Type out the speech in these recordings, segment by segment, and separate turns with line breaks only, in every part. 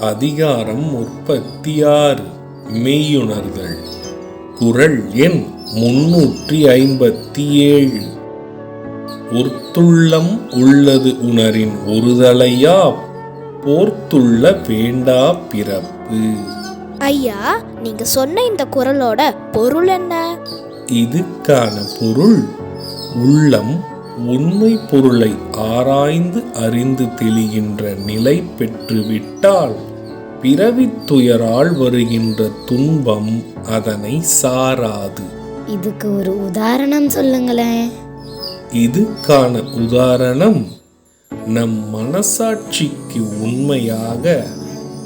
அதிகாரம் முப்பத்தி ஆறு மெய்யுணர்தல். குரல் எண் முன்னூற்றி ஐம்பத்தி ஏழு. ஒர்த்துள்ளம் உள்ளது உணரின் ஒருதலையா போர்த்துள்ள வேண்டா பிறப்பு.
ஐயா நீங்க சொன்ன இந்த குரலோட பொருள் என்ன?
இதுக்கான பொருள் உள்ளம் உண்மை பொருளை ஆராய்ந்து அறிந்து தெளிகின்ற நிலை பெற்றுவிட்டால் பிறவித் துயரால் வருகின்ற துன்பம் அதனை சாராது.
இதுக்கு ஒரு உதாரணம் சொல்லுங்களேன்.
இதுக்கான உதாரணம் நம் மனசாட்சிக்கு உண்மையாக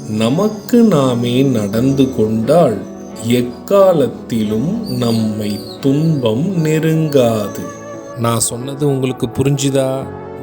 நமக்கு நாமே நடந்து கொண்டால் எக்காலத்திலும் நம்மை துன்பம் நெருங்காது. நான் சொன்னது உங்களுக்கு புரிஞ்சுதா?